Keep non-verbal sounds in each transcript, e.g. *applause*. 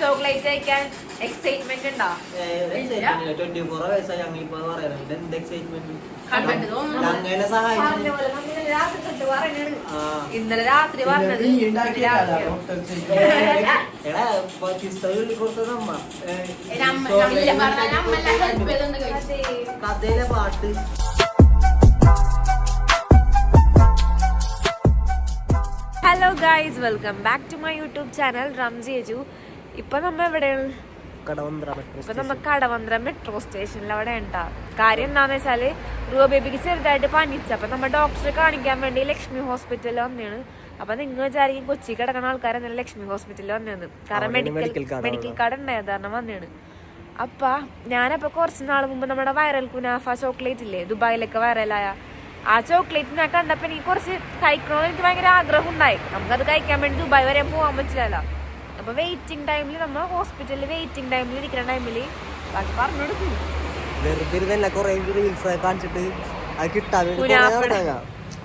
Chocolate കഴിക്കാൻ excitement ഉണ്ടോ? Twenty four വയസ്സായി ഞങ്ങളിപ്പോ പറയുന്നത് എന്ത് എക്സൈറ്റ്മെന്റ്. ഞങ്ങളെ സഹായിച്ചു ഇന്നലെ രാത്രി പറഞ്ഞത് ഇന്നലെ രാത്രി. *laughs* Hello guys welcome back to my YouTube channel Ramsi Aju ഇപ്പൊ നമ്മ എവിടെയാണ് കടവന്ത്ര ഇപ്പൊ നമ്മ കടവന്ത്ര മെട്രോ സ്റ്റേഷനിൽ അവിടെ ഉണ്ടാ? കാര്യം എന്താന്ന് വെച്ചാൽ റൂബ ബേബിക്ക് ചെറുതായിട്ട് പനിച്ച. അപ്പൊ നമ്മ ഡോക്ടറെ കാണിക്കാൻ വേണ്ടി ലക്ഷ്മി ഹോസ്പിറ്റലിൽ വന്നെയാണ് അപ്പൊ നിങ്ങൾ വിചാരിക്കും കൊച്ചി കിടക്കുന്ന ആൾക്കാരെ ലക്ഷ്മി ഹോസ്പിറ്റലിൽ വന്നതെന്ന് കാരണം മെഡിക്കൽ മെഡിക്കൽ കാർഡ് ഉണ്ടായത് കാരണം വന്നേണ്. അപ്പൊ ഞാനപ്പോ കുറച്ച് നാൾ മുമ്പ് നമ്മുടെ വൈറൽ കുനാഫ ചോക്ലേറ്റ് ഇല്ലേ ദുബായിലൊക്കെ വൈറലായ ആ ചോക്ലേറ്റ് ഞാൻ കണ്ടപ്പോ എനിക്ക് കുറച്ച് കഴിക്കണമെന്ന് എനിക്ക് ഭയങ്കര ആഗ്രഹം ഉണ്ടായി നമുക്കത് കഴിക്കാൻ വേണ്ടി ദുബായ് വരെ പോകാൻ പറ്റില്ലല്ലോ. അപ്പൊ വെയിറ്റിംഗ് ടൈമിൽ നമ്മൾ ഹോസ്പിറ്റലിൽ വെയിറ്റിംഗ് ടൈമിൽ ഇരിക്കുന്ന ടൈമിൽ ബാക്കി പറഞ്ഞു കൊടുക്കും.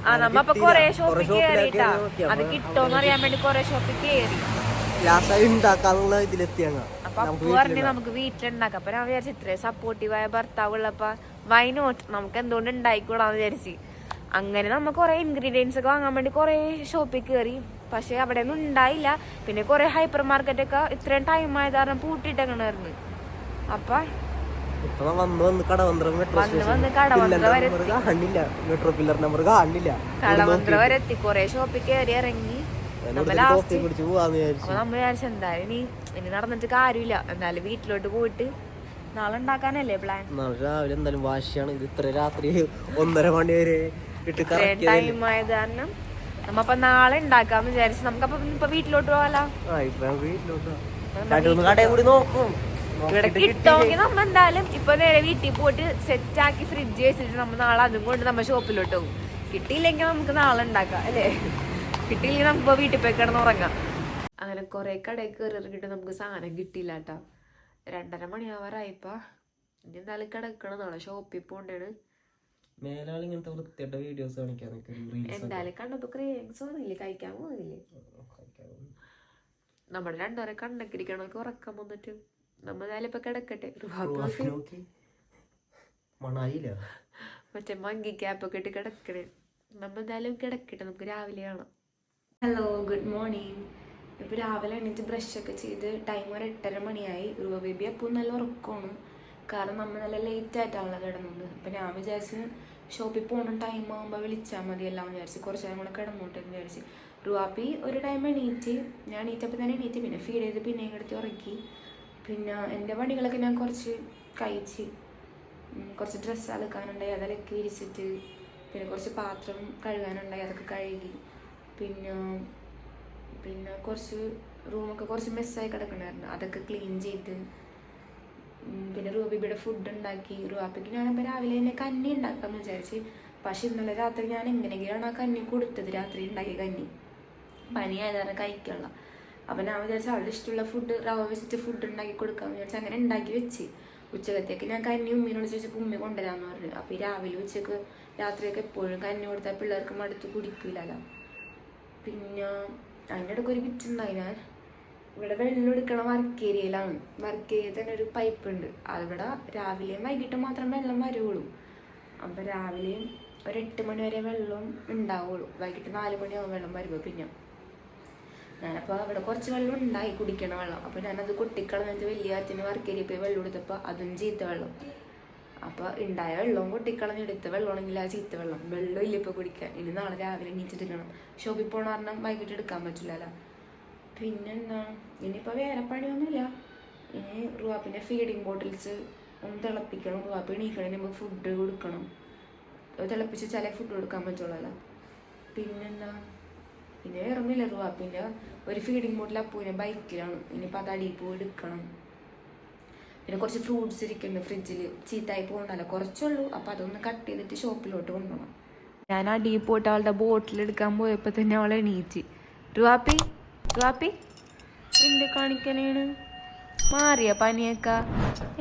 ആ അത് നമ്മ അപ്പൊ കൊറേ കുറേ ഷോപ്പിൽ ഷോപ്പിലൊക്കെ കയറിയിട്ടാ നോക്കി. അത് കിട്ടോന്ന് അറിയാൻ വേണ്ടി കൊറേ ഷോപ്പിൽ കേറി. അപ്പു പറഞ്ഞു നമുക്ക് വീട്ടിലുണ്ടാക്കാം. അപ്പൊ ഞാൻ വിചാരിച്ചു ഇത്രയും സപ്പോർട്ടീവായ ഭർത്താവ് ഉള്ളപ്പോ വൈ നോട്ട് നമുക്ക് എന്തുകൊണ്ട് ഉണ്ടായിക്കൂടാന്ന് വിചാരിച്ച്. അങ്ങനെ നമ്മ കുറേ ഇൻഗ്രീഡിയൻസ് ഒക്കെ വാങ്ങാൻ വേണ്ടി കുറേ ഷോപ്പിൽ കയറി പക്ഷേ അവിടെ ഒന്നും ഉണ്ടായില്ല. പിന്നെ കുറേ ഹൈപ്പർ മാർക്കറ്റ് ഒക്കെ ഇത്രയും ടൈം ആയത് കാരണം പൂട്ടിട്ട് അങ്ങനെ ഇപ്പൊ ഞാൻ വന്ന് വന്ന് Kadavanthra metro Kadavanthra pillar number കാണില്ല. കളമന്ത്ര വരെ എത്തി കുറേ ഷോപ്പിൽ കയറി ഇറങ്ങി അപ്പൊ നമ്മൾ എന്തായാലും ഇനി നടന്നിട്ട് കാര്യമില്ല. എന്തായാലും വീട്ടിലോട്ട് പോയിട്ട് നാളെ ഉണ്ടാക്കാനല്ലേ പ്ലാൻ നാളെ രാവിലെ എന്തായാലും വാശിയാണ്. ഇത് ഇത്ര രാത്രി ഒന്നര മണി വരെ ഇട്ട് ടൈം ആയത് കാരണം നമ്മപ്പോ നാളെ ഉണ്ടാക്കാന്ന് വിചാരിച്ചു നമുക്കപ്പൊ ഇപ്പൊ വീട്ടിലോട്ട് പോകാലോ ഇവിടെ കിട്ടുമെങ്കിൽ നമ്മ എന്തായാലും ഇപ്പൊ നേരെ വീട്ടിൽ പോയിട്ട് സെറ്റ് ആക്കി ഫ്രിഡ്ജ് വെച്ചിട്ട് നമ്മ നാളെ അതും കൊണ്ട് നമ്മ ഷോപ്പിലോട്ട് പോകും. കിട്ടിയില്ലെങ്കിൽ നമുക്ക് നാളെ ഉണ്ടാക്കാം അല്ലേ? കിട്ടിയില്ലെങ്കിൽ നമുക്ക് വീട്ടിൽ പോയി കിടന്ന് ഉറങ്ങാം അങ്ങനെ കുറെ കടയിൽ കയറി ഇറങ്ങിയിട്ട് നമുക്ക് സാധനം കിട്ടിയില്ല കേട്ടോ രണ്ടര മണിയാവാറായിപ്പോ. ഇനി എന്തായാലും കിടക്കണം. നാളെ ഷോപ്പിൽ പോണ്ടാണ്. മേലാൾ ഇങ്ങനത്തെ വൃത്തിയായിട്ട വീഡിയോസ് കാണിക്കാൻ റീൽസ് എന്തായാലും കണ്ടപ്പോ ക്രേവിങ്സ് തോന്നില്ലേ കഴിക്കാൻ പോകുന്നില്ലേ നമ്മുടെ രണ്ടുപേരെ കണ്ടക്കിരിക്കണമൊക്കെ ഉറക്കം വന്നിട്ട്. നമ്മൾ എന്തായാലും ഇപ്പൊ കിടക്കട്ടെ. മറ്റേ മങ്കി ക്യാപ്പൊക്കെ ഇട്ട് കിടക്കണേ. നമ്മൾ എന്തായാലും കിടക്കട്ടെ. നമുക്ക് രാവിലെ കാണാം. ഹലോ ഗുഡ് മോർണിംഗ് ഇപ്പൊ രാവിലെ എണീറ്റ് ബ്രഷ് ഒക്കെ ചെയ്ത് ടൈം ഒരു എട്ടര മണിയായി. രൂപ ബേബി അപ്പോൾ നല്ല ഉറക്കമാണ്. കാരണം നമ്മൾ നല്ല ലേറ്റ് ആയിട്ടാണല്ലോ കിടന്നത്. അപ്പം ഞാൻ വിചാരിച്ച് ഷോപ്പിൽ പോകുന്ന ടൈം ആകുമ്പോൾ വിളിച്ചാൽ മതി എല്ലാം വിചാരിച്ച് കുറച്ച് നേരം കൂടെ കിടന്നോട്ടെ എന്ന് വിചാരിച്ച്. റുവാപ്പി ഒരു ടൈം എണീറ്റ് ഞാൻ എണീറ്റപ്പോൾ തന്നെ എണീറ്റ്. പിന്നെ ഫീഡ് ചെയ്ത് പിന്നെ എടുത്ത് ഉറക്കി. പിന്നെ എന്റെ പണികളൊക്കെ ഞാൻ കുറച്ച് കഴിച്ച് കുറച്ച് ഡ്രസ്സ് അലക്കാനുണ്ടായി. അതിലൊക്കെ വിരിച്ചിട്ട് പിന്നെ കുറച്ച് പാത്രം കഴുകാനുണ്ടായി. അതൊക്കെ കഴുകി. പിന്നെ പിന്നെ കുറച്ച് റൂമൊക്കെ കുറച്ച് മെസ്സായി കിടക്കണമായിരുന്നു അതൊക്കെ ക്ലീൻ ചെയ്ത്. പിന്നെ റൂബിബിയുടെ ഫുഡ് ഉണ്ടാക്കി. റൂബിക്ക് ഞാനിപ്പോൾ രാവിലെ തന്നെ കഞ്ഞി ഉണ്ടാക്കാമെന്ന് വിചാരിച്ച്. പക്ഷെ ഇന്നലെ രാത്രി ഞാൻ എങ്ങനെയെങ്കിലാണ് ആ കന്നി കൊടുത്തത്. രാത്രി ഉണ്ടാക്കിയ കന്നി പനിയായതാണ് കഴിക്കുള്ള അപ്പം ഞാൻ വിചാരിച്ചു അവളുടെ ഇഷ്ടമുള്ള ഫുഡ് റവ വെച്ചിട്ട് ഫുഡ് ഉണ്ടാക്കി കൊടുക്കാമെന്ന് വിചാരിച്ചാൽ അങ്ങനെ ഉണ്ടാക്കി വെച്ച്. ഉച്ചകത്തേക്ക് ഞാൻ കന്നി ഉമ്മീനോട് ചോദിച്ചപ്പോൾ ഉമ്മ കൊണ്ടുവരാമെന്ന് പറഞ്ഞു. അപ്പോൾ ഈ രാവിലെ ഉച്ചയ്ക്ക് രാത്രിയൊക്കെ എപ്പോഴും കന്നി കൊടുത്താൽ പിള്ളേർക്ക് മടുത്ത് കുടിക്കില്ലല്ലോ. പിന്നെ അതിന്റെ ഇടയ്ക്ക് ഒരു വിറ്റുണ്ടായി ഞാൻ ഇവിടെ വെള്ളം എടുക്കണ വർക്ക് ഏരിയയിലാണ് വർക്ക് ഏരിയയിൽ തന്നെ ഒരു പൈപ്പ് ഉണ്ട്. അവിടെ രാവിലെയും വൈകിട്ടും മാത്രം വെള്ളം വരുള്ളൂ അപ്പം രാവിലെയും ഒരു എട്ട് മണി വരെ വെള്ളം ഉണ്ടാവുള്ളൂ. വൈകിട്ട് നാല് മണിയാവും വെള്ളം വരുമ്പോൾ പിന്നെ. ഞാനപ്പോൾ അവിടെ കുറച്ച് വെള്ളം ഉണ്ടായി കുടിക്കണ വെള്ളം. അപ്പോൾ ഞാനത് കൊട്ടിക്കളഞ്ഞിട്ട് വലിയ അച്ഛന് വർക്ക് പോയി വെള്ളം എടുത്തപ്പോൾ അതും ചീത്ത വെള്ളം. അപ്പോൾ ഉണ്ടായ വെള്ളവും കൊട്ടിക്കളഞ്ഞെടുത്ത വെള്ളമാണെങ്കിൽ ആ ചീത്ത വെള്ളം. വെള്ളം ഇല്ല ഇപ്പോൾ കുടിക്കാൻ. ഇനി നാളെ രാവിലെ എണീച്ചിട്ടിരിക്കണം ഷോപ്പിൽ പോകണ കാരണം വൈകിട്ട് എടുക്കാൻ പറ്റില്ലല്ലോ. പിന്നെന്താ? ഇനിയിപ്പോൾ വേറെ പണിയൊന്നുമില്ല. ഇനി റുവാപ്പിന്റെ ഫീഡിങ് ബോട്ടിൽസ് ഒന്ന് തിളപ്പിക്കണം. റുവാപ്പ് എണീക്കണതിന് ഫുഡ് കൊടുക്കണം. തിളപ്പിച്ച് ചില ഫുഡ് കൊടുക്കാൻ പറ്റുള്ളല്ലോ. പിന്നെന്താ? പിന്നെ വേറൊന്നുമില്ല റുവാപ്പിന്റെ ഒരു ഫീഡിങ് ബോട്ടിൽ അപ്പൂവിനെ ബൈക്കിലാണ് ഇനിയിപ്പോൾ അത് അടിയിൽ പോയി എടുക്കണം. പിന്നെ കുറച്ച് ഫ്രൂട്ട്സ് ഇരിക്കുന്നുണ്ട് ഫ്രിഡ്ജിൽ ചീത്തായി പോകുന്നല്ല കുറച്ചുള്ളൂ. അപ്പം അതൊന്ന് കട്ട് ചെയ്തിട്ട് ഷോപ്പിലോട്ട് കൊണ്ടുപോകണം ഞാൻ ആ ഡീ പോയിട്ട് അവളുടെ ബോട്ടിൽ എടുക്കാൻ പോയപ്പോൾ തന്നെ അവളെ എണീറ്റ്. റുവാപ്പി റുവാപ്പി എന്ത് കാണിക്കാനാണ് മാറിയ പനിയൊക്കെ?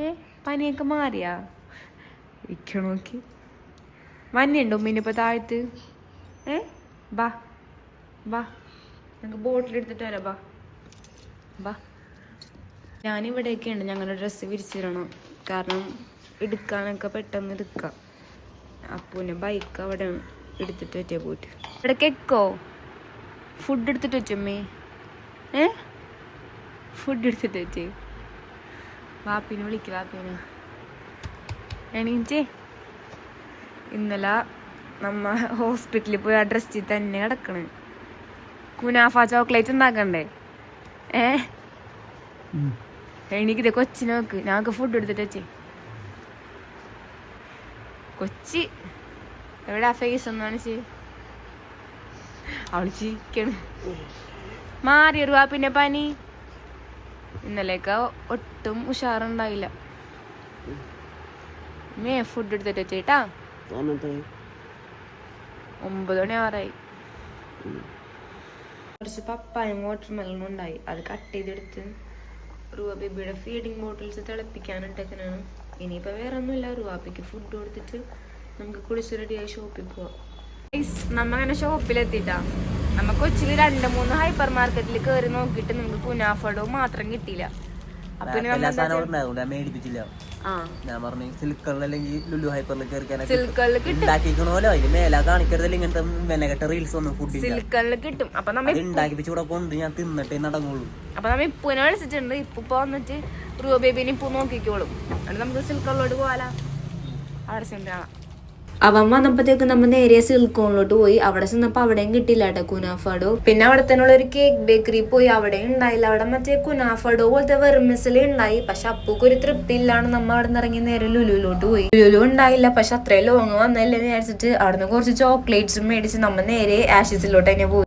ഏ പനിയൊക്കെ മാറിയാ? ഇരിക്കണ നോക്കി. മഞ്ഞുണ്ടോ ഉമ്മീനിപ്പോൾ താഴത്ത്? ഏ ബാ ബാ. ഞങ്ങൾക്ക് ബോട്ടിൽ എടുത്തിട്ട് വരാം ബാ. ബാ. ഞാനിവിടെയൊക്കെയുണ്ട്. ഞങ്ങളുടെ ഡ്രസ്സ് വിരിച്ചിടണം. കാരണം എടുക്കാനൊക്കെ പെട്ടെന്ന് എടുക്കാം. അപ്പൂന്റെ ബൈക്ക് അവിടെ എടുത്തിട്ട് വെച്ചേ പോയിട്ട്. ഇവിടെ കേക്കോ ഫുഡ് എടുത്തിട്ട് വെച്ചമ്മേ ഏ? ഫുഡ് എടുത്തിട്ട് വെച്ചേ വാപ്പിനെ വിളിക്ക് വാപ്പിനെ. എണീച്ചേ ഇന്നലെ നമ്മ ഹോസ്പിറ്റലിൽ പോയി ആ ഡ്രസ്സിൽ തന്നെ കിടക്കണ്. കുനാഫ ചോക്ലേറ്റ് ഉണ്ടാക്കണ്ടേ? ഏ? എനിക്കിത് കൊച്ചി നോക്ക്. ഞങ്ങൾക്ക് ഫുഡ് എടുത്തിട്ട് വെച്ചേ. കൊച്ചി. എവിടെ ഫേസ് ഒന്നാണ് ചേ അവൾ ചിരിക്കണ്. മാറിയൊരുവാ പിന്നെ പനി. ഇന്നലെയൊക്കെ ഒട്ടും ഉഷാറുണ്ടായില്ല. മേ ഫുഡ് എടുത്തിട്ട് വെച്ചേട്ടാ ഒമ്പത് മണി ആറായി കുറച്ച് പപ്പായും വാട്ടർ മെലണും ഉണ്ടായി. അത് കട്ട് ചെയ്തെടുത്ത്. റുവ ബേബിയുടെ ഫീഡിങ് ബോട്ടിൽസ് തിളപ്പിക്കാനിട്ടേക്കനാണ്. ഇനിയിപ്പോൾ വേറെ ഒന്നുമില്ല റുവാബിക്ക് ഫുഡ് കൊടുത്തിട്ട് നമുക്ക് കുളിച്ച് റെഡിയായി ഷോപ്പിൽ പോവാം. നമ്മ അങ്ങനെ ഷോപ്പിലെത്തിട്ടാ നമ്മ കൊച്ചിയിൽ രണ്ട് മൂന്ന് ഹൈപ്പർ മാർക്കറ്റിൽ കയറി നോക്കിയിട്ട് നമുക്ക് പുനാഫോഡോ മാത്രം കിട്ടിയില്ല. മേടിപ്പിച്ചില്ല. ഞാൻ പറഞ്ഞു സിൽക്കറിൽ അല്ലെങ്കിൽ ലുലു ഹൈപ്പറിൽ ഉണ്ടാക്കിക്കണോലോ അതിന് മേല കാണിക്കരുതല്ല ഇങ്ങനത്തെ വിലകെട്ട റീൽസ് ഒന്നും ഫുഡില്ല സിൽക്കറിൽ കിട്ടും. അപ്പൊ നമ്മൾ ഉണ്ടാക്കിപ്പിച്ച് ഇവിടെ കൊണ്ട് ഞാൻ തിന്നിട്ടേ നടങ്ങുള്ളൂ അപ്പൊ നമ്മ ഇപ്പൂനെ വിളിച്ചിട്ടുണ്ട്. ഇപ്പൊ വന്നിട്ട് റൂബ ബേബിനെ ഇപ്പൊ നോക്കിക്കോളും. എന്നിട്ട് നമുക്ക് സിൽക്കറിലോട്ട് പോവാലോ. അവിടെ ചെന്ന് കാണാം. അവൻ വന്നപ്പോഴത്തേക്കും നമ്മൾ നേരെ സിൽക്കോണിലോട്ട് പോയി. അവിടെ ചെന്നപ്പോ അവിടെയും കിട്ടില്ല കേട്ടോ കുനാഫാഡോ പിന്നെ അവിടെ തന്നെയുള്ള ഒരു കേക്ക് ബേക്കറി പോയി. അവിടെ ഉണ്ടായില്ല. അവിടെ മറ്റേ കുനാഫാഡോ പോലത്തെ വെറുമിസിലേ ഉണ്ടായി. പക്ഷെ അപ്പൂക്ക് ഒരു തൃപ്തി ഇല്ലാണ് നമ്മ അവിടെ നിന്ന് ഇറങ്ങി നേരെ ലുലുലോട്ട് പോയി. ലുലു ഉണ്ടായില്ല. പക്ഷെ അത്രയും ലോങ് വന്നല്ലേ വിചാരിച്ചിട്ട് അവിടെ നിന്ന് കുറച്ച് ചോക്ലേറ്റ്സും മേടിച്ച് നമ്മൾ നേരെ ആഷിസിലോട്ട് തന്നെ പോയി.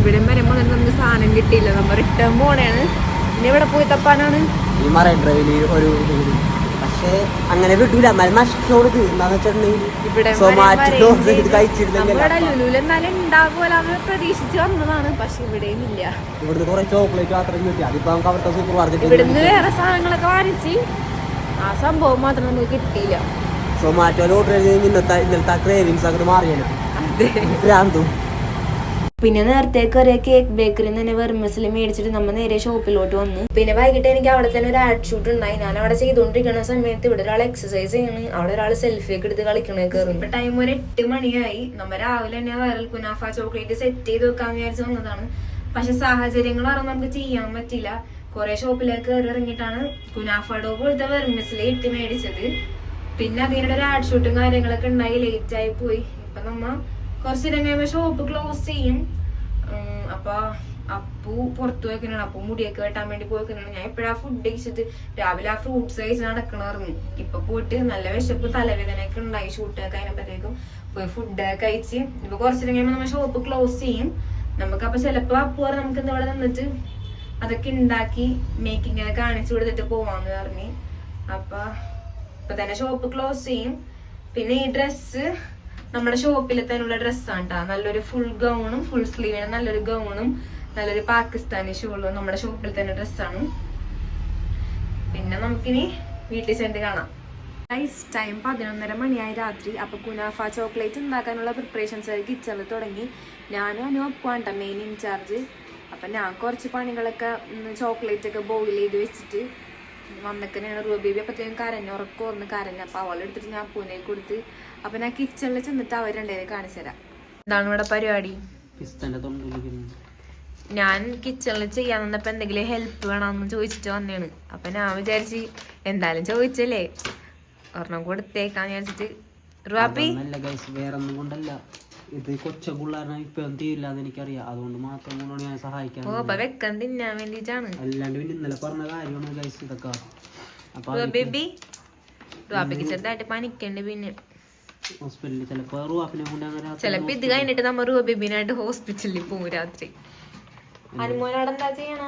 ഇവിടെ വരുമ്പോൾ നമുക്ക് സാധനം കിട്ടിയില്ല. നമ്മൾ റിട്ടേൺ പോണേണ്. ഇനി ഇവിടെ പോയി തപ്പാനാണ്? ഒരു. പക്ഷേ അങ്ങനെ കിട്ടൂല എന്നാലും നഷ്ടത്തോട് തീർന്നാന്ന് വെച്ചിട്ടുണ്ടെങ്കിൽ സൊമാറ്റോ ഇത് കഴിച്ചിരുന്നെങ്കിൽ പ്രതീക്ഷിച്ച് വന്നതാണ്. പക്ഷെ ഇവിടെയും ഇല്ല. ഇവിടുന്ന് കുറെ ചോക്ലേറ്റ് മാത്രം കിട്ടി. അതിപ്പോ നമുക്ക് അവിടുത്തെ സൂപ്പർ മാർക്കറ്റ് ഇവിടുന്ന് വേറെ സാധനങ്ങളൊക്കെ വാങ്ങിച്ച് ആ സംഭവം മാത്രം നമുക്ക് കിട്ടിയില്ല. സൊമാറ്റോയിൽ ഓർഡർ ചെയ്ത് ഇന്നത്തെ ഇന്നലത്തെ ക്രേവിങ്സ് അങ്ങോട്ട് മാറിയാലും ഭ്രാന്തും പിന്നെ നേരത്തെ കയറിയ കേക്ക് നിന്ന് തന്നെ വെർമസിൽ മേടിച്ചിട്ട് നമ്മൾ നേരെ ഷോപ്പിലോട്ട് വന്നു. പിന്നെ വൈകിട്ട് എനിക്ക് അവിടെ തന്നെ ഒരു ആഡ് ഷൂട്ട് ഉണ്ടായി. ഞാൻ അവിടെ ചെയ്തുകൊണ്ടിരിക്കുന്ന സമയത്ത് ഇവിടെ ഒരാൾ എക്സസൈസ് ചെയ്യണ്. അവിടെ ഒരാൾ സെൽഫി ഒക്കെ എടുത്ത് കളിക്കണേ കയറും ടൈം ഒരു എട്ട് മണിയായി. നമ്മ രാവിലെ തന്നെ വൈറൽ കുനാഫ ചോക്ലേറ്റ് സെറ്റ് ചെയ്ത് വെക്കാൻ വിചാരിച്ച് വന്നതാണ്. പക്ഷെ സാഹചര്യങ്ങൾ കാരണം നമുക്ക് ചെയ്യാൻ പറ്റില്ല. കുറെ ഷോപ്പിലേക്ക് കയറി ഇറങ്ങിയിട്ടാണ് കുനാഫഡോ പോലത്തെ വെർമസിലെ ഇട്ട് മേടിച്ചത്. പിന്നെ അതിനിടെ ഒരു ആഡ് ഷൂട്ടും കാര്യങ്ങളൊക്കെ ഉണ്ടായി. ലേറ്റ് ആയി പോയി. ഇപ്പൊ നമ്മ കുറച്ച് നേരം കഴിയുമ്പോ ഷോപ്പ് ക്ലോസ് ചെയ്യും. അപ്പൊ അപ്പു പുറത്തു വെക്കണാണ് അപ്പു മുടിയൊക്കെ വെട്ടാൻ വേണ്ടി പോയിക്കുന്നുണ്ട് ഞാൻ എപ്പോഴാ ഫുഡ് കഴിച്ചത് രാവിലെ ആ ഫ്രൂട്ട്സ് കഴിച്ച് നടക്കണമായിരുന്നു ഇപ്പൊ പോയിട്ട് നല്ല വിശപ്പ് തലവേദനയൊക്കെ ഉണ്ടായി. ഷൂട്ടൊക്കെ കഴിഞ്ഞപ്പോഴത്തേക്കും പോയി ഫുഡ് കഴിച്ച്. ഇപ്പൊ കുറച്ച് നേരം കഴിയുമ്പോ നമ്മൾ ഷോപ്പ് ക്ലോസ് ചെയ്യും. നമുക്ക് അപ്പൊ ചിലപ്പോ അപ്പു പറഞ്ഞ് നമുക്ക് എന്താ നിന്നിട്ട് അതൊക്കെ ഉണ്ടാക്കി മേക്കിംഗ് ഒക്കെ കാണിച്ചു കൊടുത്തിട്ട് പോവാന്ന് പറഞ്ഞ്. അപ്പൊ ഇപ്പൊ തന്നെ ഷോപ്പ് ക്ലോസ് ചെയ്യും. പിന്നെ ഈ ഡ്രസ്സ് നമ്മുടെ ഷോപ്പിൽ തന്നെയുള്ള ഡ്രസ്സാണ് കേട്ടോ നല്ലൊരു ഫുൾ ഗൗണും ഫുൾ സ്ലീവിന് നല്ലൊരു ഗൗണും നല്ലൊരു പാകിസ്ഥാനി ഷൂളും നമ്മുടെ ഷോപ്പിൽ തന്നെ ഡ്രസ്സാണ് പിന്നെ നമുക്കിനി വീട്ടിൽ ചെന്ന് കാണാം. ഗൈസ് ടൈം പതിനൊന്നര മണിയായി രാത്രി. അപ്പൊ കുനാഫ ചോക്ലേറ്റ് ഉണ്ടാക്കാനുള്ള പ്രിപ്പറേഷൻസ് ആയി കിച്ചണിൽ തുടങ്ങി. ഞാനും അനു അപ്പാണ്ട മെയിൻ ഇൻചാർജ് അപ്പൊ ഞാൻ കുറച്ച് പണികളൊക്കെ ചോക്ലേറ്റ് ഒക്കെ ബോയിൽ ചെയ്ത് വെച്ചിട്ട് വന്നക്കനെയാണ് ഞാൻ റൂബേബി അപ്പത്തേക്കും ഉറക്കം ഉറക്കോർന്ന് കരഞ്ഞ്. അപ്പൊ അവളെടുത്തിട്ട് ഞാൻ പൂനെ കൊടുത്ത് അപ്പൊ ഞാൻ കിച്ചണിൽ ചെന്നിട്ട് അവർ രണ്ടേരെ കാണിച്ചു തരാം. എന്താണ് ഇവിടെ പരിപാടി? ഞാൻ കിച്ചണിൽ ചെയ്യാൻ വന്നപ്പോ എന്തെങ്കിലും ഹെൽപ്പ് വേണമെന്ന് ചോദിച്ചിട്ട് വന്നേണ്. അപ്പൊ ഞാൻ വിചാരിച്ച് എന്തായാലും ചോദിച്ചല്ലേ? ഒരെണ്ണം കൊടുത്തേക്കാന്ന് വിചാരിച്ചിട്ട്. റുവാപ്പി? കൊണ്ടല്ല. ഇത് കൊച്ചു പിള്ളേരെ ഇപ്പൊ തീരില്ലാന്ന് എനിക്കറിയാം. അതുകൊണ്ട് മാത്രം കൊണ്ടാണ് ഞാൻ സഹായിക്കാൻ ഓ അപ്പൊ വെക്കാൻ തിന്നാൻ വേണ്ടിട്ടാണ് അല്ലാണ്ട് പിന്നെ ഇന്നലെ പറഞ്ഞ കാര്യമാണ് ഗൈസ് ഇതൊക്കെ. അപ്പൊ ബേബി റുവാപ്പിക്ക് ചെറുതായിട്ട് പനിക്കണ്ട് പിന്നെ. ഹോസ്പിറ്റലിൽ ചിലപ്പോ റൂഹാപ്പിനെ കൊണ്ട് അങ്ങനെ രാത്രി ചിലപ്പോ ഇത് കഴിഞ്ഞിട്ട് നമ്മ റുവ ബേബിനായിട്ട് ഹോസ്പിറ്റലിൽ പോകും രാത്രി. അനുമോനോട് എന്താ ചെയ്യണ?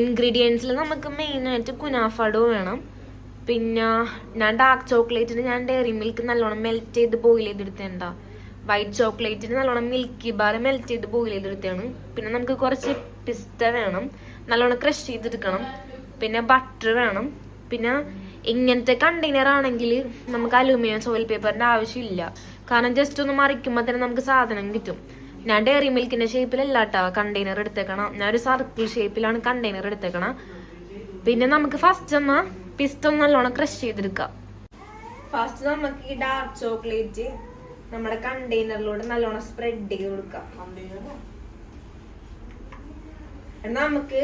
ഇൻഗ്രീഡിയൻസിൽ നമുക്ക് മെയിൻ ആയിട്ട് കുനാഫാഡോ വേണം. പിന്നെ ഞാൻ ഡാർക്ക് ചോക്ലേറ്റിന് ഞാൻ ഡെയറി മിൽക്ക് നല്ലോണം മെൽറ്റ് ചെയ്ത് ബോയിൽ ചെയ്തെടുത്തേണ്ട വൈറ്റ് ചോക്ലേറ്റിന് നല്ലോണം മിൽക്കി ബാർ മെൽറ്റ് ചെയ്ത് ബോയിൽ ചെയ്തെടുത്താണ് പിന്നെ നമുക്ക് കുറച്ച് പിസ്ത വേണം. നല്ലോണം ക്രഷ് ചെയ്തെടുക്കണം. പിന്നെ ബട്ടർ വേണം. പിന്നെ ഇങ്ങനത്തെ കണ്ടെയ്നർ ആണെങ്കിൽ നമുക്ക് അലൂമിനിയം സോയിൽ പേപ്പറിന്റെ ആവശ്യമില്ല. കാരണം ജസ്റ്റ് ഒന്ന് മറിക്കുമ്പോൾ തന്നെ നമുക്ക് സാധനം കിട്ടും. ഞാൻ ഡയറി മിൽക്കിന്റെ ഷേപ്പിലല്ല കേട്ടോ കണ്ടെയ്നർ എടുത്തേക്കണം. ഞാൻ ഒരു സർക്കിൾ ഷേപ്പിലാണ് കണ്ടെയ്നർ എടുത്തേക്കണം. പിന്നെ നമുക്ക് ഫസ്റ്റ് ഒന്ന് പിസ്റ്റം നല്ലോണം ക്രഷ് ചെയ്തെടുക്കാം. ഫസ്റ്റ് നമുക്ക് ഈ ഡാർക്ക് ചോക്ലേറ്റ് നമ്മുടെ കണ്ടെയ്നറിലൂടെ നല്ലോണം സ്പ്രെഡ് ചെയ്ത് കൊടുക്കാം. നമുക്ക്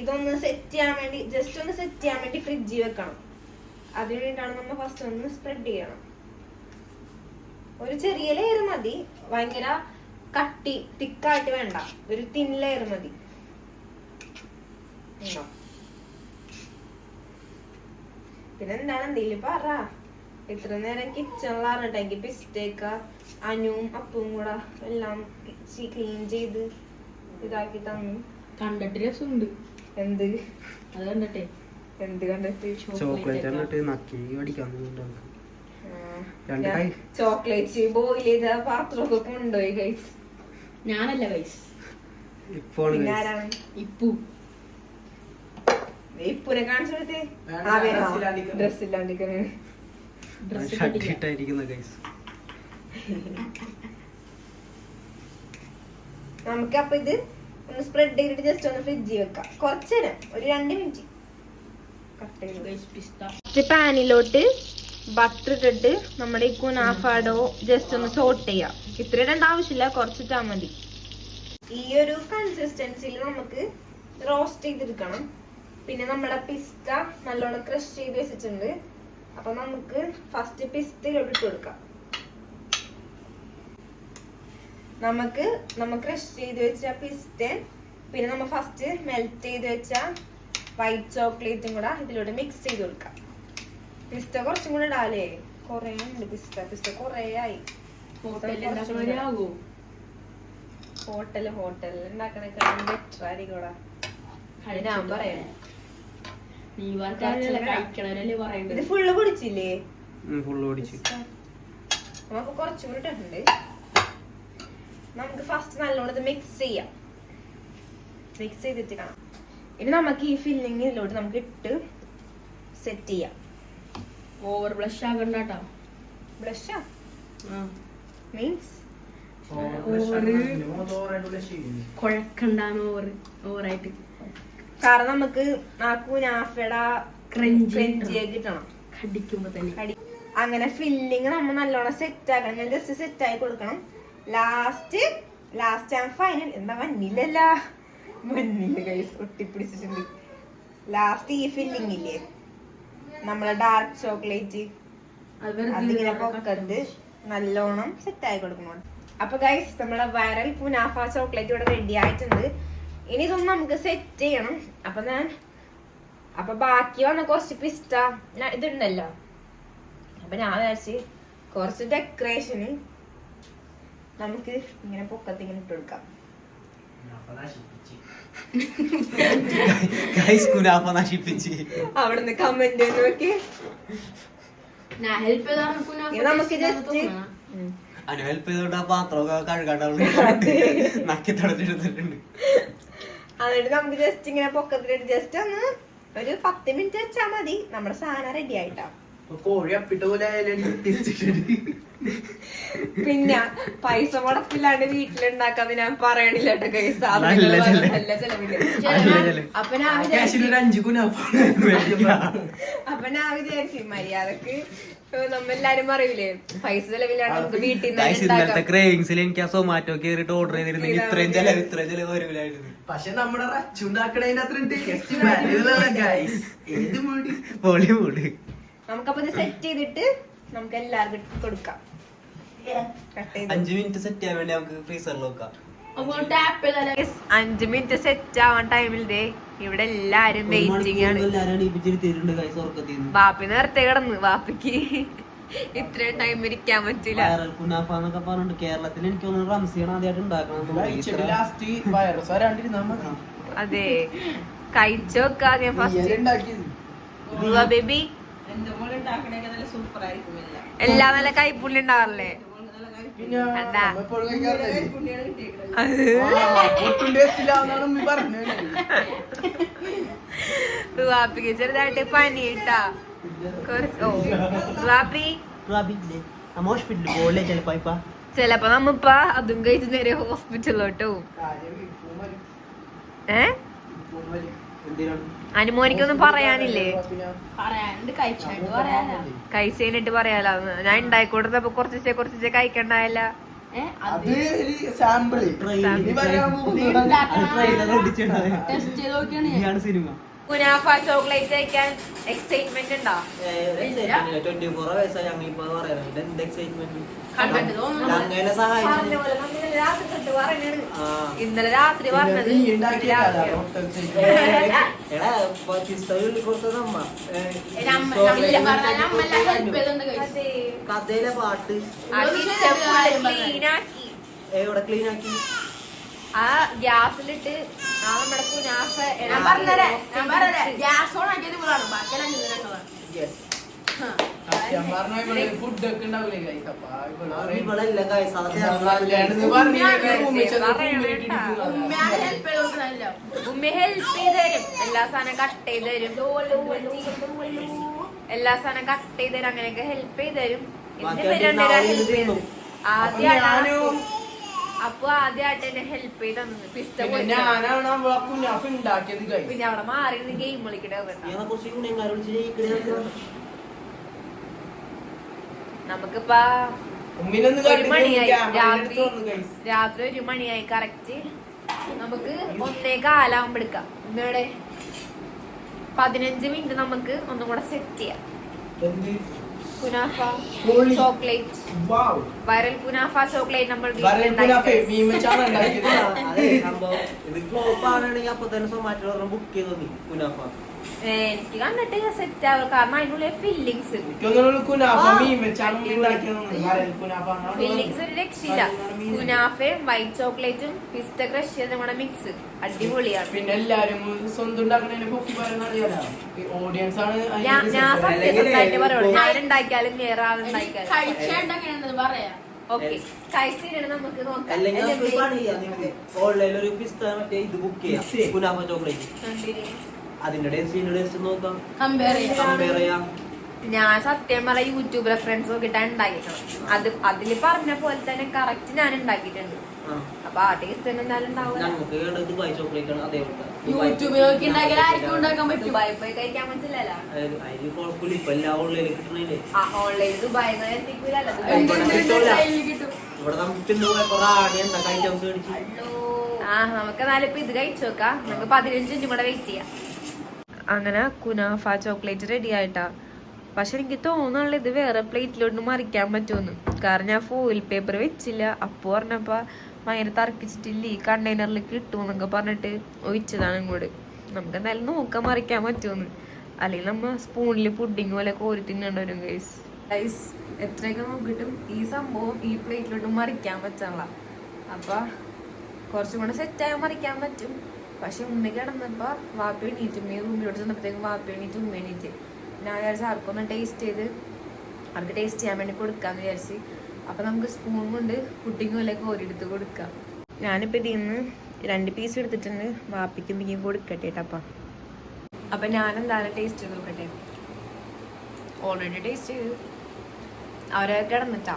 ഇതൊന്ന് സെറ്റ് ചെയ്യാൻ വേണ്ടി ജസ്റ്റ് ഒന്ന് സെറ്റ് ചെയ്യാൻ വേണ്ടി ഫ്രിഡ്ജിൽ വെക്കണം. അതിനു വേണ്ടിയിട്ടാണ് നമ്മൾ ഫസ്റ്റ് ഒന്ന് സ്പ്രെഡ് ചെയ്യണം. ഒരു ചെറിയ ലെയർ മതി. ഭയങ്കര കട്ടി തിക്കായിട്ട് വേണ്ട. ഒരു തിൻ ലെയർ മതി. പിന്നെന്താണ്? എന്തെങ്കിലും പറ. ഇത്ര നേരം കിച്ചണിലാറിട്ടെങ്കിൽ പിസ്റ്റേക്ക അനുവും അപ്പും കൂടെ എല്ലാം ക്ലീൻ ചെയ്ത് ഇതാക്കി തന്നു. കണ്ടിട്ട് രസമുണ്ട്. എന്ത്? അത് കണ്ടിട്ടെ? എന്ത് കണ്ടിട്ട്? ചോക്ലേറ്റ് എന്നിട്ട് നക്കി അടിക്കാൻ ചോക്ലേറ്റ് ബോയിൽ ചെയ്ത പാത്രമൊക്കെ കൊണ്ടുപോയി കഴിച്ചു ഞാനല്ല ആരാണ്? ഇപ്പു. ഇപ്പുനെ കാണിച്ചു കൊടുത്തേ. ഡ്രസ് ഇല്ലാണ്ടിരിക്കണേ ഗൈസ് നമുക്ക് അപ്പൊ ഇത് ഒന്ന് സ്പ്രെഡ് ചെയ്തിട്ട് ജസ്റ്റ് ഒന്ന് ഫ്രിഡ്ജിൽ വെക്കാം. കുറച്ച് നേരം ഒരു രണ്ട് മിനിറ്റ് കട്ട് ചെയ്ത് പിസ്ത പാനിലോട്ട് ബട്ടർ ഇട്ടിട്ട് നമ്മുടെ ഈ കുനാഫാഡോ ജസ്റ്റ് ഒന്ന് സോട്ട് ചെയ്യാം. ഇത്ര ഇടേണ്ട ആവശ്യമില്ല കുറച്ചിട്ടാ മതി. ഈ ഒരു കൺസിസ്റ്റൻസിയിൽ നമുക്ക് റോസ്റ്റ് ചെയ്തെടുക്കണം. പിന്നെ നമ്മുടെ പിസ്ത നല്ലോണം ക്രഷ് ചെയ്ത് വെച്ചിട്ടുണ്ട്. അപ്പൊ നമുക്ക് ഫസ്റ്റ് പിസ്തയിലോട്ട് ഇട്ട് കൊടുക്കാം. നമുക്ക് നമ്മ ക്രഷ് ചെയ്ത് വെച്ച പിസ്റ്റൻ പിന്നെ നമ്മ ഫസ്റ്റ് മെൽറ്റ് ചെയ്ത് വെച്ച വൈറ്റ് ചോക്ലേറ്റും കൂടെ ഇതിലൂടെ മിക്സ് ചെയ്ത് കൊടുക്കാം. പിസ്ത കുറച്ചും കൂടെ ഇടാലേ കൊറേ ഉണ്ട് പിസ്ത പിസ്ത കൊറേ ആയി. ഹോട്ടൽ ഹോട്ടലിൽ ഉണ്ടാക്കണേക്കാളും ബെറ്റർ ആയിരിക്കും അത് ഞാൻ പറയാം. ഇത് ഫുള്ള് പൊടിച്ചില്ലേ? ഫുള്ള് നമുക്ക് കൊറച്ചുകൂടി ഇട്ടിട്ടുണ്ട്. നമുക്ക് ഫസ്റ്റ് നല്ലോണം ഇത് മിക്സ് ചെയ്യാം. മിക്സ് ചെയ്തിട്ട് കാണാം. ഇനി നമുക്ക് ഈ ഫില്ലിങ് ഇതിലോട്ട് നമുക്ക് ഇട്ട് സെറ്റ് ചെയ്യാം. ഓവർ ബ്ലഷ് ആകണ്ടാട്ടാ ബ്ലഷാ ആ? മീൻസ് കുഴക്കണ്ടാണ് ഓവർ ഓവറായിട്ട് കാരണം നമുക്ക് ആ കുനാഫയുടെ Crunchy ക്രഞ്ചി കിട്ടണം. കടിക്കുമ്പോ തന്നെ. അങ്ങനെ ഫില്ലിങ് നമ്മൾ നല്ലോണം സെറ്റ് ആക്കണം. ഞാൻ ജസ്റ്റ് സെറ്റ് ആയി കൊടുക്കണം. ലാസ്റ്റ് ലാസ്റ്റ് ആൻഡ് ഫൈനൽ എന്താ മഞ്ഞില്ലല്ല മഞ്ഞില്ല കൈസ് ഒട്ടിപ്പിടിച്ചിട്ടുണ്ട്. ലാസ്റ്റ് ഈ ഫില്ലിംഗ് ഇല്ലേ? നമ്മളെ ഡാർക്ക് ചോക്ലേറ്റ് അതിങ്ങനെ പൊക്കത്ത് നല്ലോണം സെറ്റ് ആയി കൊടുക്കണം. അപ്പൊ ഗൈസ് നമ്മളെ വൈറൽ പുനാഫ ചോക്ലേറ്റ് ഇവിടെ റെഡി ആയിട്ടുണ്ട്. ഇനി ഇതൊന്നും നമുക്ക് സെറ്റ് ചെയ്യണം. അപ്പൊ ഞാൻ അപ്പൊ ബാക്കി വന്ന കുറച്ച് പിസ്റ്റ ഇതുണ്ടല്ലോ. അപ്പൊ ഞാൻ വിചാരിച്ച് കുറച്ച് ഡെക്കറേഷന് നമുക്ക് ഇങ്ങനെ പൊക്കത്ത് ഇങ്ങനെ ഇട്ട് കൊടുക്കാം. *laughs* അവിടുന്ന് കമന്റ് നോക്കി. നമുക്ക് ജസ്റ്റ് തോന്നുന്നത്. അനു ഹെൽപ്പ് ചെയ്തോണ്ട് ആ പാത്രമൊക്കെ കഴുകാണ്ട് നക്കി തുടച്ചിട്ടുണ്ട് എന്നിട്ട് നമുക്ക് ജസ്റ്റ് ഇങ്ങനെ പൊക്കത്തിലിട്ട് ജസ്റ്റ് ഒന്ന് ഒരു പത്ത് മിനിറ്റ് വെച്ചാ മതി. നമ്മുടെ സാധനം റെഡി ആയിട്ടാ. കോഴി അപ്പിട്ട് പോലെ പിന്നെ പൈസ മുടക്കില്ലാണ്ട് വീട്ടിലുണ്ടാക്കാന്ന് ഞാൻ പറയണില്ല കേട്ടോ കൈ നല്ല ചെലവിൽ. അപ്പൊ ഞാൻ വിചാരിച്ചു അഞ്ചു കുനാഫാണ് അപ്പൊ ഞാൻ വിചാരിച്ചു മര്യാദയ്ക്ക് നമ്മെല്ലാരും പറയൂലേ പൈസ ചെലവില്ലാണ്ട് നമുക്ക് വീട്ടിൽ ഇന്നലത്തെ ഉണ്ടാക്കാം. ക്രേവിങ്സിൽ എനിക്ക് ആ സൊമാറ്റോ കയറിയിട്ട് ഓർഡർ ചെയ്തിരുന്നെങ്കിൽ ഇത്രയും ചെലവ് ഇത്രയും ചെലവ് വരൂലായിരുന്നു. പക്ഷെ നമ്മുടെ റച്ചുണ്ടാക്കണതിന്റെ അത്രയും ടേസ്റ്റ് സെറ്റ് ചെയ്തിട്ട് നമുക്ക് എല്ലാവർക്കും കൊടുക്കാം അഞ്ചു മിനിറ്റ് സെറ്റ് ചെയ്യാൻ വേണ്ടി നമുക്ക് ഫ്രീസറിൽ നോക്കാം. അഞ്ചു മിനിറ്റ് സെറ്റ് ആവാൻ ടൈമിൽ ദേ ഇവിടെ എല്ലാരും വെയിറ്റിംഗ് ആണ്. വാപ്പി നേരത്തെ കിടന്ന് വാപ്പിക്ക്. ഇത്രയും ടൈം ഇരിക്കാൻ പറ്റില്ല. കേരളത്തിൽ എനിക്ക് തോന്നുന്നു റംസിയാണ് ആദ്യമായിട്ട് ഉണ്ടാക്കണം അതെ. ഫസ്റ്റ് ബേബി എല്ലാം നല്ല കൈപ്പുള്ളി ഉണ്ടാവാറില്ലേ പിന്നെ കണ്ടാ? നമ്മ എപ്പോഴും കഴിക്കാറില്ലേ? പുണ്യാണ് കിട്ടിയേക്കണത്. ആ, ഒട്ടും taste ഇല്ലാന്നാണ് ഉമ്മി പറഞ്ഞത്. വാപ്പിക്ക് ചെറുതായിട്ട് പനി ഇട്ടാ. കുറച്ച് ഓ വാപ്പി? ഹോസ്പിറ്റലിൽ പോലെ ചിലപ്പോ ഇപ്പൊ? ചിലപ്പോ നമ്മപ്പ അതും കഴിച്ച് നേരെ ഹോസ്പിറ്റലിലോട്ട് പോവും. ഏ? അനുമോനിക്കൊന്നും പറയാനില്ലേ? കഴിച്ചിട്ട് പറയാലോ. ഞാൻ ഉണ്ടായിക്കൊടുത്തപ്പോ കുറച്ചേ കുറച്ചേ കഴിക്കണ്ടായല്ല. അത് സാമ്പിൾ സിനിമ. കുനാഫ ചോക്ലേറ്റ് കഴിക്കാൻ എക്സൈറ്റ്മെന്റ് ഉണ്ടോ? ട്വന്റി ഫോർ വയസ്സായി ഞങ്ങൾ ഇപ്പൊ പറയുന്നത് എന്ത് എക്സൈറ്റ്മെന്റ് കണ്ടിട്ട് തോന്നുന്നു. അങ്ങനെ പറഞ്ഞ സഹായിച്ചു ഇന്നലെ രാത്രി പറഞ്ഞത്. *laughs* കഥയിലെ പാട്ട്. ക്ലീനാക്കി എവിടെ ക്ലീൻ ആക്കി? ആ ഗ്യാസിലിട്ട് ആ നമ്മുടെ കുനാഫ ഞാൻ പറഞ്ഞതരാം ഞാൻ പറഞ്ഞതരാം ഗ്യാസ് ഓൺ ആക്കിയത് ഇവളാണ് ബാക്കിയെല്ലാം ഇവിടെ ഫുഡ് ഒക്കെ ഉണ്ടാവില്ലേ guys? അപ്പൊ ഉമ്മ ഹെൽപ്പ് ചെയ്ത് തരും. എല്ലാ സാധനം കട്ട് ചെയ്ത് തരും. എല്ലാ സാധനം കട്ട് ചെയ്ത് തരും. അങ്ങനെയൊക്കെ ഹെൽപ്പ് ചെയ്ത് തരും. ബാക്കി എന്നിട്ട് അടി രണ്ടുപേരും നാവിൽ ഹെൽപ്പ് ചെയ്തു ആദ്യമായിട്ടാണ് ഞാനും അപ്പൊ ആദ്യമായിട്ട് എന്നെ ഹെൽപ്പ് ചെയ്ത് തന്നത് പിസ്ത പിന്നെ പൊരിച്ചത്. ഞാനാണ് ആ കുഞ്ഞാഫ് ഉണ്ടാക്കിയത് guys. പിന്നെ അവിടെ മാറി ഗെയിം കളിക്കണേ നമുക്കിപ്പോ ഒരു മണിയായി രാത്രി. രാത്രി ഒരു മണിയായി കറക്റ്റ് നമുക്ക് ഒന്നേ കാലാവുമ്പോ എടുക്കാം ഇന്നവിടെ പതിനഞ്ച് മിനിറ്റ് നമുക്ക് ഒന്നും കൂടെ സെറ്റ് ചെയ്യാം? കുനാഫ ചോക്ലേറ്റ്. വൈറൽ കുനാഫ ചോക്ലേറ്റ് നമ്മൾ ബുക്ക് ചെയ്തു കുനാഫ. എനിക്ക് കണ്ടിട്ട് സെറ്റ് ആവും കാരണം അതിനുള്ള ഫില്ലിങ്സ് ഫീലിങ്സ് ഫില്ലിങ്സ് ഒരു രക്ഷയില്ല. കുനാഫയും വൈറ്റ് ചോക്ലേറ്റും പിസ്ത ക്രഷ് ചെയ്ത് നമ്മുടെ മിക്സ് അടിപൊളിയാണ്. പിന്നെ എല്ലാരും സ്വന്തം ഓഡിയൻസ് ആണ് ഞാൻ. സത്യസത്യമായിട്ട് പറയുള്ളൂ. ഞാൻ ഉണ്ടാക്കിയാലും വേറെ ആളുണ്ടാക്കിയാലും പറയാ. നമുക്ക് നോക്കാം. അല്ലെങ്കിൽ ഒരു പണി ഓൺലൈനിൽ ഒരു പിസ്ത മറ്റേ ഇത് ബുക്ക് ചെയ്യാം. കുനാഫ ചോക്ലേറ്റ്? അതിന്റെ ടേസ്റ്റ് ഇതിന്റെ ടേസ്റ്റ് നോക്കാം. കമ്പയർ ചെയ്യാം. കമ്പയർ ചെയ്യാം. ഞാൻ സത്യം പറ യൂട്യൂബ് റെഫറൻസ് നോക്കിയിട്ടാണ് ഉണ്ടാക്കിയിട്ടുള്ളത് അത് അതിൽ പറഞ്ഞ പോലെ തന്നെ കറക്റ്റ് ഞാൻ ഉണ്ടാക്കിയിട്ടുണ്ട് അപ്പൊ ആ ടേസ്റ്റ് തന്നെ എന്തായാലും യൂട്യൂബിൽ നോക്കി ഉണ്ടാക്കിയാൽ ആർക്കും ഉണ്ടാക്കാൻ പറ്റും. ദുബായി പോയി കഴിക്കാൻ പറ്റില്ലല്ലോ. ആ ഓൺലൈൻ ദുബായി നമുക്ക് ആ എന്നാലും ഇപ്പൊ ഇത് കഴിച്ചു നോക്കാം. നമുക്ക് പതിനഞ്ച് മിനിറ്റ് കൂടെ വെയിറ്റ് ചെയ്യാം. അങ്ങനെ കുനാഫ ചോക്ലേറ്റ് റെഡി ആയിട്ടാ. പക്ഷെ എനിക്ക് തോന്നുന്നുള്ള ഇത് വേറെ പ്ലേറ്റിലോട്ട് മറിക്കാൻ പറ്റുമെന്ന്. കാരണം ഞാൻ ഫോയിൽ പേപ്പർ വെച്ചില്ല. അപ്പോൾ പറഞ്ഞപ്പോ ഭയങ്കര തർക്കിച്ചിട്ടില്ല ഈ കണ്ടെയ്നറിൽ കിട്ടുമെന്നൊക്കെ പറഞ്ഞിട്ട് ഒഴിച്ചതാണ് ഇങ്ങോട്ട്. നമുക്ക് എന്തായാലും നോക്കാൻ മറിക്കാൻ പറ്റുമെന്ന്. അല്ലെങ്കിൽ നമ്മ സ്പൂണിൽ പുഡിങ് പോലെ കോരി തിന്നേണ്ടി വരും ഗൈസ് ഗൈസ് എത്രയൊക്കെ നോക്കിയിട്ടും ഈ സംഭവം ഈ പ്ലേറ്റിലോട്ട് മറിക്കാൻ പറ്റാനുള്ള. അപ്പൊ കുറച്ചും കൂടെ സെറ്റായി മറിക്കാൻ പറ്റും. പക്ഷെ ഉമ്മ കിടന്നപ്പോ വാപ്പി എണീറ്റ് ഉമ്മയെ റൂമിലോട്ട് ചെന്നപ്പോഴത്തേക്കും വാപ്പി എണീറ്റ് ഉമ്മ എണീറ്റ്. ഞാൻ വിചാരിച്ചു ആർക്കൊന്ന് ടേസ്റ്റ് ചെയ്ത് അവർക്ക് ടേസ്റ്റ് ചെയ്യാൻ വേണ്ടി കൊടുക്കാന്ന് വിചാരിച്ച്. അപ്പൊ നമുക്ക് സ്പൂൺ കൊണ്ട് പുട്ടിങ് പോലെ കോരിയെടുത്ത് കൊടുക്കാം. ഞാനിപ്പോ ഇതിൽ നിന്ന് രണ്ട് പീസ് എടുത്തിട്ടുണ്ട്. വാപ്പിക്കും പിക്കും കൊടുക്കട്ടെ കേട്ടപ്പ അപ്പൊ. ഞാൻ എന്തായാലും ടേസ്റ്റ് ചെയ്ത് നോക്കട്ടെ. ഓൾറെഡി ടേസ്റ്റ് ചെയ്ത്. അവരെ കിടന്നിട്ടാ.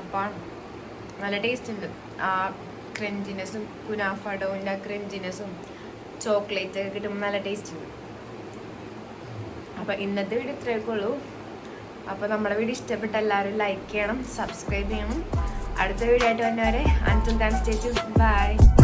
അപ്പം നല്ല ടേസ്റ്റ് ഉണ്ട്. ആ ക്രഞ്ചിനെസ്സും കുനാഫഡോന്റെ ആ ക്രഞ്ചിനെസ്സും ചോക്ലേറ്റ് ഒക്കെ കിട്ടുമ്പോൾ നല്ല ടേസ്റ്റ് ഉണ്ട്. അപ്പം ഇന്നത്തെ വീഡിയോ ഇത്രയൊക്കെ ഉള്ളൂ. അപ്പോൾ നമ്മുടെ വീഡിയോ ഇഷ്ടപ്പെട്ട എല്ലാവരും ലൈക്ക് ചെയ്യണം സബ്സ്ക്രൈബ് ചെയ്യണം. അടുത്ത വീഡിയോ ആയിട്ട് വന്നവരെ അഞ്ചും താൻ സ്റ്റേറ്റ് ബൈ